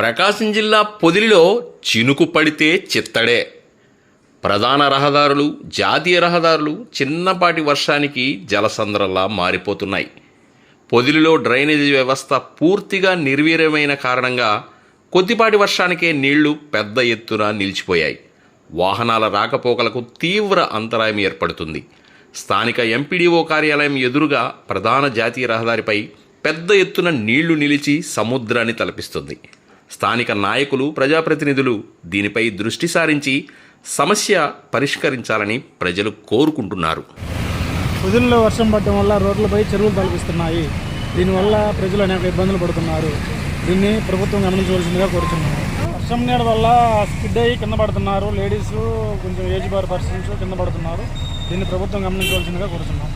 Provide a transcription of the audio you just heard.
ప్రకాశం జిల్లా పొదిలిలో చినుకు పడితే చిత్తడే. ప్రధాన రహదారులు జాతీయ రహదారులు చిన్నపాటి వర్షానికి జలసంద్రలా మారిపోతున్నాయి. పొదిలిలో డ్రైనేజీ వ్యవస్థ పూర్తిగా నిర్వీర్యమైన కారణంగా కొద్దిపాటి వర్షానికే నీళ్ళు పెద్ద ఎత్తున నిలిచిపోయాయి. వాహనాల రాకపోకలకు తీవ్ర అంతరాయం ఏర్పడుతుంది. స్థానిక ఎంపీడీఓ కార్యాలయం ఎదురుగా ప్రధాన జాతీయ రహదారిపై పెద్ద ఎత్తున నీళ్ళు నిలిచి సముద్రాన్ని తలపిస్తుంది. స్థానిక నాయకులు ప్రజాప్రతినిధులు దీనిపై దృష్టి సారించి సమస్య పరిష్కరించాలని ప్రజలు కోరుకుంటున్నారు. పొద్దున్నలో వర్షం పడటం వల్ల రోడ్లపై చెరువులు తలపిస్తున్నాయి. దీనివల్ల ప్రజలు అనేక ఇబ్బందులు పడుతున్నారు. దీన్ని ప్రభుత్వం గమనించవలసిందిగా కోరుతున్నాను వర్షం నీడ వల్ల స్కిడ్ అయ్యి కింద పడుతున్నారు. లేడీస్ కొంచెం ఏజ్ బార్ పర్సన్స్ కింద పడుతున్నారు. దీన్ని ప్రభుత్వం గమనించవలసిందిగా కోరుతున్నాను